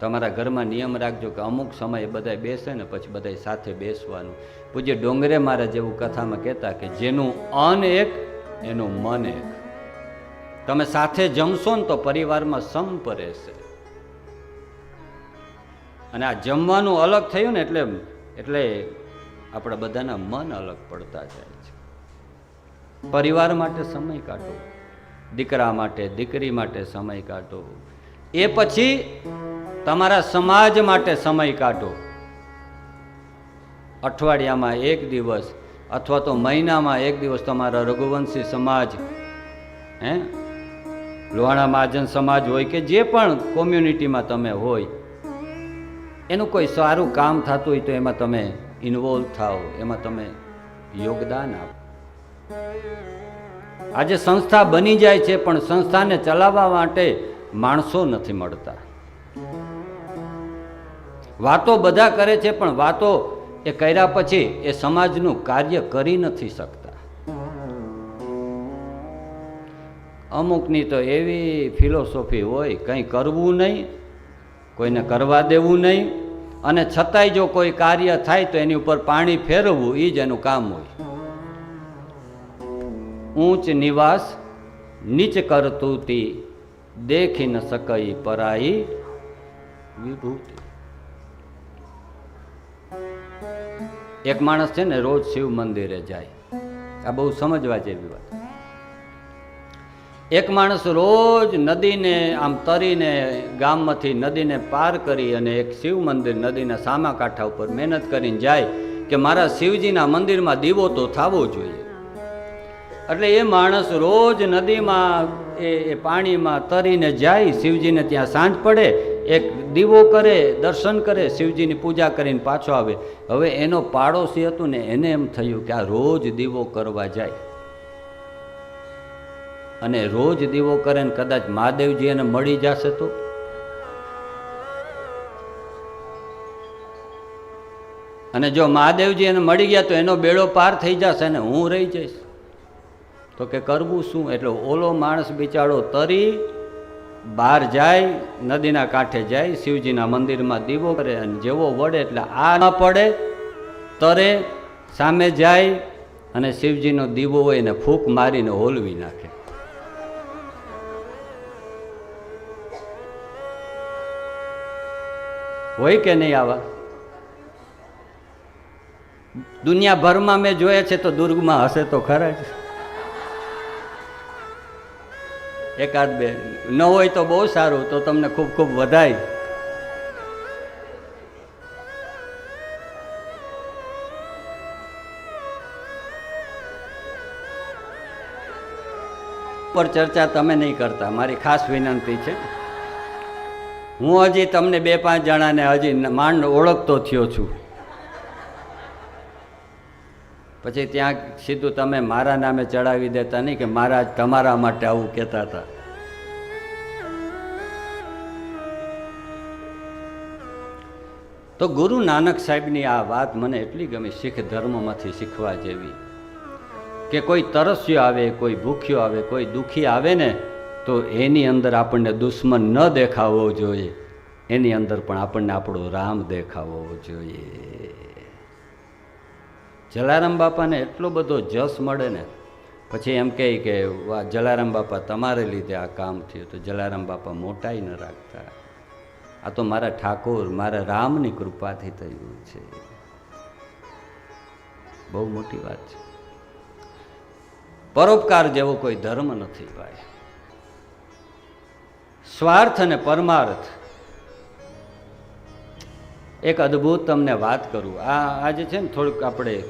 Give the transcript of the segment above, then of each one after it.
તમારા ઘરમાં નિયમ રાખજો કે અમુક સમયે બધાય બેસે ને પછી બધાય સાથે બેસવાનું. પૂજ્ય ડોંગરે મારા જેવું કથામાં કહેતા કે જેનું અન એક, એનું મન એક. તમે સાથે જમશો ને તો પરિવારમાં સંપ રહેશે. અને આ જમવાનું અલગ થયું ને એટલે એટલે આપણા બધાના મન અલગ પડતા જાય છે. પરિવાર માટે સમય કાઢો. દીકરા માટે, દીકરી માટે સમય કાઢો. એ પછી તમારા સમાજ માટે સમય કાઢો. અઠવાડિયામાં એક દિવસ અથવા તો મહિનામાં એક દિવસ તમારા રઘુવંશી સમાજ, હે? લોહાણા મહાજન સમાજ હોય કે જે પણ કોમ્યુનિટીમાં તમે હોય, એનું કોઈ સારું કામ થતું હોય તો એમાં તમે ઇન્વોલ્વ થાઓ, એમાં તમે યોગદાન આપો. આજે સંસ્થા બની જાય છે, પણ સંસ્થાને ચલાવવા માટે માણસો નથી મળતા. વાતો બધા કરે છે, પણ વાતો એ કર્યા પછી એ સમાજનું કાર્ય કરી નથી શકતા. અમુકની તો એવી ફિલોસોફી હોય, કંઈ કરવું નહીં, કોઈને કરવા દેવું નહીં, અને છતાંય જો કોઈ કાર્ય થાય તો એની ઉપર પાણી ફેરવવું એ જ એનું કામ હોય. ઊંચ નિવાસ, નીચ કરતુંતી, દેખી ન શકઈ પરાઈ વિભૂતિ. એક માણસ છે ને રોજ શિવ મંદિરે જાય. આ બહુ સમજવા જેવી વાત. એક માણસ રોજ નદીને આમ તરીને ગામમાંથી નદીને પાર કરી અને એક શિવ મંદિર નદીના સામા કાંઠા ઉપર મહેનત કરીને જાય કે મારા શિવજીના મંદિરમાં દીવો તો થવો જોઈએ. એટલે એ માણસ રોજ નદીમાં એ એ પાણીમાં તરીને જાય, શિવજીને ત્યાં સાંજ પડે, એક દીવો કરે, દર્શન કરે, શિવજીની પૂજા કરીને પાછો આવે. હવે એનો પાડોશી હતું ને એને એમ થયું કે આ રોજ દીવો કરવા જાય. અને રોજ દીવો કરે ને કદાચ મહાદેવજી એને મળી જશે તો? અને જો મહાદેવજી એને મળી ગયા તો એનો બેડો પાર થઈ જશે ને હું રહી જઈશ. તો કે કરવું શું? એટલે ઓલો માણસ બિચારો તરી બહાર જાય, નદીના કાંઠે જાય, શિવજીના મંદિરમાં દીવો કરે અને જેવો વડે એટલે આ ન પડે, તરે સામે જાય અને શિવજીનો દીવો હોય એને ફૂંક મારીને હોલવી નાખે. હોય કે નહીં આવા? દુનિયાભરમાં મેં જોયા છે તો દુર્ગમાં હશે તો ખરા જ. એકાદ બે. ન હોય તો બહુ સારું, તો તમને ખૂબ ખૂબ વધાય. પર ચર્ચા તમે નહીં કરતા, મારી ખાસ વિનંતી છે. હું હજી તમને બે પાંચ જણાને હજી માંડ ઓળખતો થયો છું. પછી ત્યાં સીધું તમે મારા નામે ચડાવી દેતા નહીં કે મારા તમારા માટે આવું કહેતા હતા. તો ગુરુ નાનક સાહેબની આ વાત મને એટલી ગમી શીખ ધર્મમાંથી શીખવા જેવી કે કોઈ તરસ્યો આવે, કોઈ ભૂખ્યો આવે, કોઈ દુઃખી આવે ને તો એની અંદર આપણને દુશ્મન ન દેખાવો જોઈએ. એની અંદર પણ આપણને આપણો રામ દેખાવો જોઈએ. જલારામ બાપાને એટલો બધો જસ મળે ને, પછી એમ કહે કે, વાહ, જલારામ બાપા, તમારે લીધે આ કામ થયું. તો જલારામ બાપા મોટાઈ ન રાખતા. આ તો મારા ઠાકોર, મારા રામની કૃપાથી થયું છે. બહુ મોટી વાત છે. પરોપકાર જેવો કોઈ ધર્મ નથી ભાઈ. સ્વાર્થ અને પરમાર્થ. એક અદ્ભુત તમને વાત કરું. આ આજે છે ને થોડુંક આપણે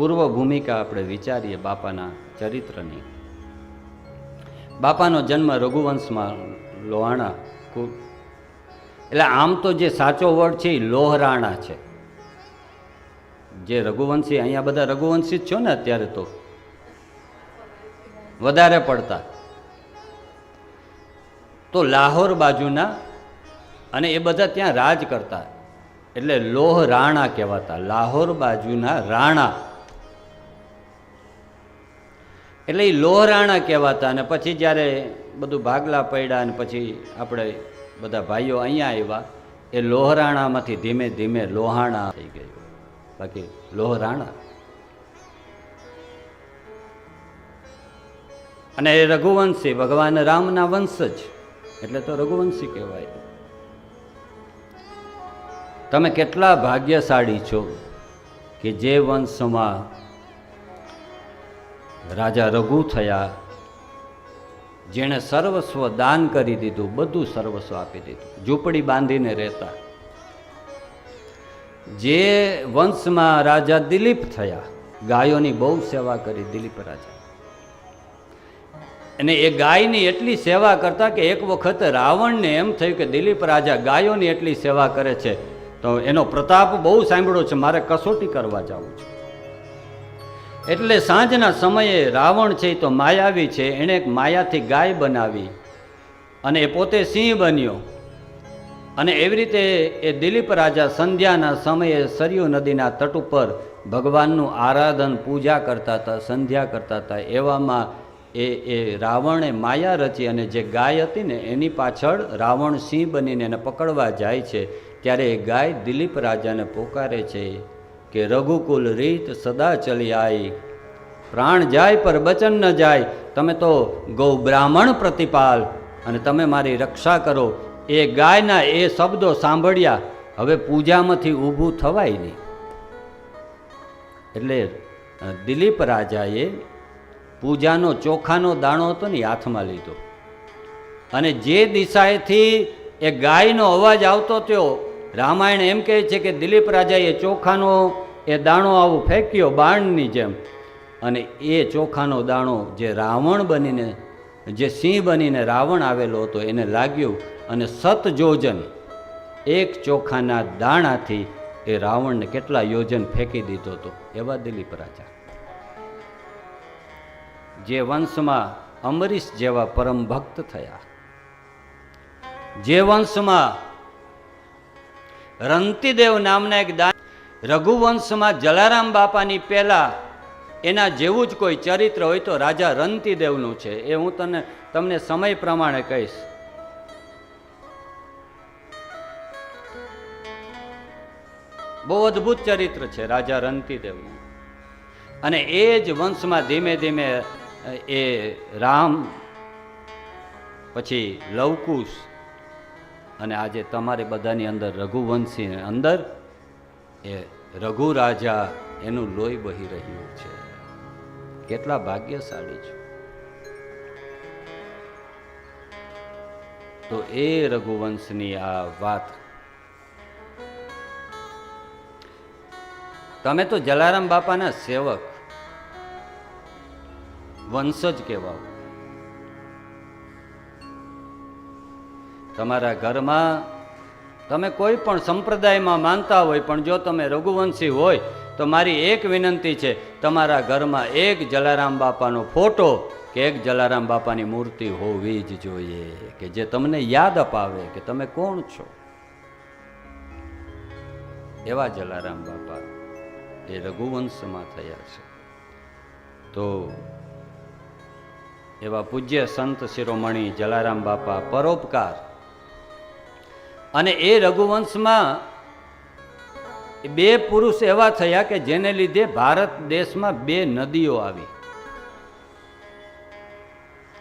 પૂર્વ ભૂમિકા આપણે વિચારીએ બાપાના ચરિત્રની. બાપાનો જન્મ રઘુવંશમાં લોહાણા એટલે આમ તો જે સાચો વર્ડ છે એ લોહરાણા છે. જે રઘુવંશી, અહીંયા બધા રઘુવંશી જ છો ને અત્યારે તો? વધારે પડતા. તો લાહોર બાજુના અને એ બધા ત્યાં રાજ કરતા. એટલે લોહ રાણા કહેવાતા, લાહોર બાજુના રાણા. એટલે એ લોહરાણા કહેવાતા અને પછી જ્યારે બધું ભાગલા પડ્યા અને પછી આપણે બધા ભાઈઓ અહીંયા આવ્યા, એ લોહરાણામાંથી ધીમે ધીમે લોહાણા થઈ ગયું. બાકી લોહરાણા. અને એ રઘુવંશી, ભગવાન રામના વંશજ એટલે તો રઘુવંશી કહેવાય. તમે કેટલા ભાગ્યશાળી છો કે જે વંશમાં રાજા રઘુ થયા. જેણે સર્વસ્વ દાન કરી દીધું, બધું સર્વસ્વ આપી દીધું. ઝૂંપડી બાંધીને રહેતા. જે વંશમાં રાજા દિલીપ થયા, ગાયોની બહુ સેવા કરી દિલીપ રાજા. અને એ ગાયની એટલી સેવા કરતા કે એક વખત રાવણને એમ થયું કે દિલીપ રાજા, ગાયોની એટલી સેવા કરે છે, તો એનો પ્રતાપ બહુ સાંભળ્યો છે, મારે કસોટી કરવા જવું છે. એટલે સાંજના સમયે રાવણ છે તો માયાવી છે, એણે એક માયાથી ગાય બનાવી અને એ પોતે સિંહ બન્યો. અને એવી રીતે એ દિલીપ રાજા સંધ્યાના સમયે સરયુ નદીના તટ ઉપર ભગવાનનું આરાધન, પૂજા કરતા હતા, સંધ્યા કરતા હતા. એવામાં એ એ રાવણે માયા રચી અને જે ગાય હતી ને, એની પાછળ રાવણ સિંહ બનીને એને પકડવા જાય છે. ત્યારે એ ગાય દિલીપ રાજાને પોકારે છે. કે રઘુકુલ રીત સદા ચલી આઈ. પ્રાણ જાય પર બચન ન જાય. તમે તો ગૌ બ્રાહ્મણ પ્રતિપાલ. અને તમે મારી રક્ષા કરો. એ ગાયના એ શબ્દો સાંભળ્યા. હવે પૂજામાંથી ઊભું થવાય નહીં. એટલે દિલીપ રાજાએ પૂજાનો ચોખાનો દાણો હતો ને હાથમાં લીધો. અને જે દિશાએથી એ ગાયનો અવાજ આવતો થયો રામાયણ એમ કહે છે કે દિલીપ રાજાએ ચોખાનો, એ દાણો આવું ફેંક્યો બાણની જેમ. અને એ ચોખાનો દાણો જે રાવણ બનીને, જે સિંહ બનીને રાવણ આવેલો હતો, એને લાગ્યું અને સત યોજન એક ચોખાના દાણાથી એ રાવણને કેટલા યોજન ફેંકી દીધો હતો, એવા દિલીપ રાજા. જે વંશમાં અમરીશ જેવા પરમ ભક્ત થયા. જે વંશમાં રંતીદેવ નામના એક દા રઘુવંશમાં જલારામ બાપાની પહેલાં એના જેવું જ કોઈ ચરિત્ર હોય તો રાજા રંતિદેવનું છે. એ હું તને તમને સમય પ્રમાણે કહીશ. બહુ અદ્ભુત ચરિત્ર છે રાજા રંતિદેવનું. અને એ જ વંશમાં ધીમે ધીમે, એ રામ, પછી લવકુશ અને આજે તમારે બધાની અંદર રઘુવંશીની અંદર એ રઘુ રાજા એનું લોહી બહી રહ્યું છે. કેટલા ભાગ્યશાળી છો. તો એ રઘુવંશની આ વાત. તમે તો જલારામ બાપાના સેવક. વંશજ કહેવાઓ. તમારા ઘરમાં તમે કોઈ પણ સંપ્રદાયમાં માનતા હોય, પણ જો તમે રઘુવંશી હોય, તો મારી એક વિનંતી છે, તમારા ઘરમાં એક જલારામ બાપાનો ફોટો કે એક જલારામ બાપાની મૂર્તિ હોવી જ જોઈએ, કે જે તમને યાદ અપાવે કે તમે કોણ છો? એવા જલારામ બાપા એ રઘુવંશમાં થયા છે. તો એવા પૂજ્ય સંત શિરોમણી જલારામ બાપા પરોપકાર અને એ રઘુવંશમાં બે પુરુષ એવા થયા કે જેને લીધે ભારત દેશમાં બે નદીઓ આવી.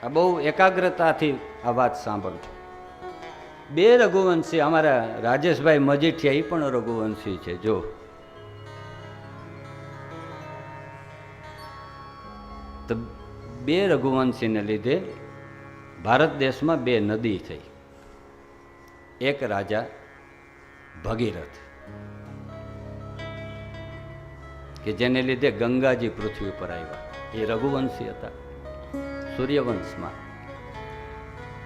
આ બહુ એકાગ્રતાથી આ વાત સાંભળજો. બે રઘુવંશી, અમારા રાજેશભાઈ મજીઠિયા એ પણ રઘુવંશી છે, જો. બે રઘુવંશીને લીધે ભારત દેશમાં બે નદી થઈ. એક રાજા ભગીરથ, કે જેને લીધે ગંગાજી પૃથ્વી પર આવ્યા. એ રઘુવંશી હતા, સૂર્યવંશમાં.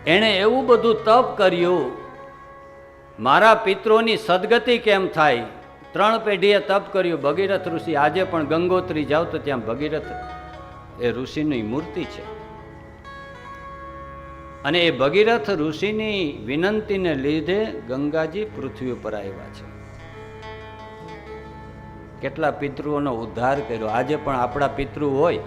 એણે એવું બધું તપ કર્યું, મારા પિત્રોની સદગતિ કેમ થાય? ત્રણ પેઢીએ તપ કર્યું, ભગીરથ ઋષિ, આજે પણ ગંગોત્રી જાઓ તો ત્યાં ભગીરથ એ ઋષિની મૂર્તિ છે. અને એ ભગીરથ ઋષિની વિનંતીને લીધે ગંગાજી પૃથ્વી ઉપર આવ્યા છે. કેટલા પિતૃઓનો ઉદ્ધાર કર્યો. આજે પણ આપણા પિતૃ હોય.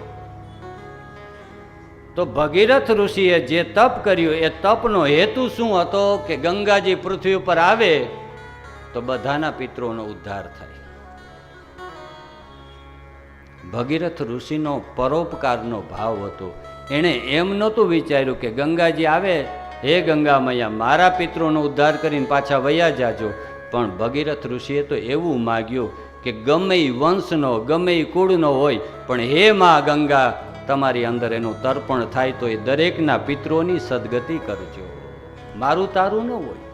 તો ભગીરથ ઋષિએ જે તપ કર્યું, એ તપનો હેતુ શું હતો કે ગંગાજી પૃથ્વી ઉપર આવે તો બધાના પિતૃઓનો ઉદ્ધાર થાય. ભગીરથ ઋષિનો પરોપકારનો ભાવ હતો. એણે એમ નહોતું વિચાર્યું કે ગંગાજી આવે, હે ગંગા મૈયા મારા પિત્રોનો ઉદ્ધાર કરીને પાછા વયા જાજો. પણ ભગીરથ ઋષિએ તો એવું માગ્યું કે ગમે ઈ વંશનો, ગમે ઈ કુળનો હોય, પણ હે મા ગંગા, તમારી અંદર એનું તર્પણ થાય તો એ દરેકના પિત્રોની સદગતિ કરજો. મારું તારું ન હોય.